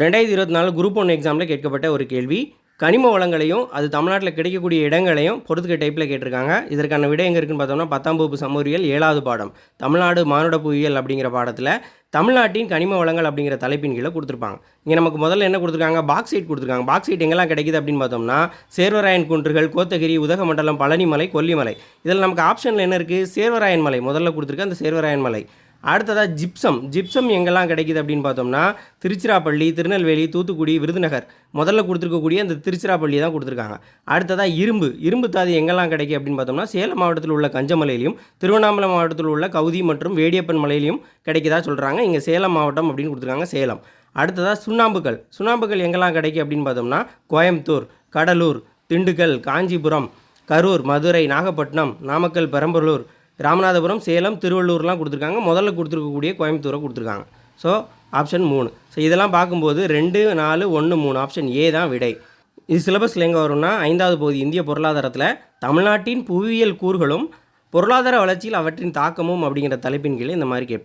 ரெண்டாயிரத்தி இருபத்தி நாலு குரூப் ஒன் எக்ஸாமில் கேட்கப்பட்ட ஒரு கேள்வி. கனிம வளங்களையும் அது தமிழ்நாட்டில் கிடைக்கக்கூடிய இடங்களையும் பொறுத்துக்க டைப்பில் கேட்டிருக்காங்க. இதற்கான விடை எங்கே இருக்குன்னு பார்த்தோம்னா பத்தாம் வகுப்பு சமூறியல் ஏழாவது பாடம். தமிழ்நாடு மானுட புவியியல் அப்படிங்கிற பாடத்தில் தமிழ்நாட்டின் கனிம வளங்கள் அப்படிங்கிற தலைப்பின் கீழே கொடுத்துருப்பாங்க. இங்கே நமக்கு முதல்ல என்ன கொடுத்துருக்காங்க? பாக்ஸைட் கொடுத்துருக்காங்க. பாக்ஸைட் எங்கெல்லாம் கிடைக்குது அப்படின்னு பார்த்தோம்னா சேர்வராயன் குன்றுகள் கோத்தகிரி உதகமண்டலம் பழனிமலை கொல்லிமலை. இதில் நமக்கு ஆப்ஷனில் என்ன இருக்குது சேர்வராயன் மலை. முதல்ல கொடுத்துருக்கு அந்த சேர்வராயன் மலை. அடுத்ததாக ஜிப்சம். ஜிப்சம் எங்கெல்லாம் கிடைக்குது அப்படின்னு பார்த்தோம்னா திருச்சிராப்பள்ளி திருநெல்வேலி தூத்துக்குடி விருதுநகர் முதல்ல கொடுத்துருக்கக்கூடிய அந்த திருச்சிராப்பள்ளி தான் கொடுத்துருக்காங்க. அடுத்ததாக இரும்பு. இரும்பு தாது எங்கெல்லாம் கிடைக்கும் அப்படின்னு பார்த்தோம்னா சேலம் மாவட்டத்தில் உள்ள கஞ்சமலையிலையும் திருவண்ணாமலை மாவட்டத்தில் உள்ள கவுதி மற்றும் வேடியப்பன் மலையிலையும் கிடைக்குதா சொல்கிறாங்க இங்கே சேலம் மாவட்டம் அப்படின்னு கொடுத்துருக்காங்க சேலம். அடுத்ததாக சுண்ணாம்புகள். சுண்ணாம்புகள் எங்கெல்லாம் கிடைக்கும் அப்படின்னு பார்த்தோம்னா கோயம்புத்தூர் கடலூர் திண்டுக்கல் காஞ்சிபுரம் கரூர் மதுரை நாகப்பட்டினம் நாமக்கல் பெரம்பலூர் ராமநாதபுரம் சேலம் திருவள்ளூர்லாம் கொடுத்துருக்காங்க. முதல்ல கொடுத்துருக்கக்கூடிய கோயம்புத்தூரை கொடுத்துருக்காங்க. ஸோ ஆப்ஷன் மூணு. ஸோ இதெல்லாம் பார்க்கும்போது ரெண்டு நாலு ஒன்று மூணு. ஆப்ஷன் ஏ தான் விடை. இது சிலபஸில் எங்கே வரும்னா ஐந்தாவது பகுதி இந்திய பொருளாதாரத்தில் தமிழ்நாட்டின் புவியியல் கூறுகளும் பொருளாதார வளர்ச்சியில் அவற்றின் தாக்கமும் அப்படிங்கிற தலைப்பின் கீழே இந்த மாதிரி கேட்போம்.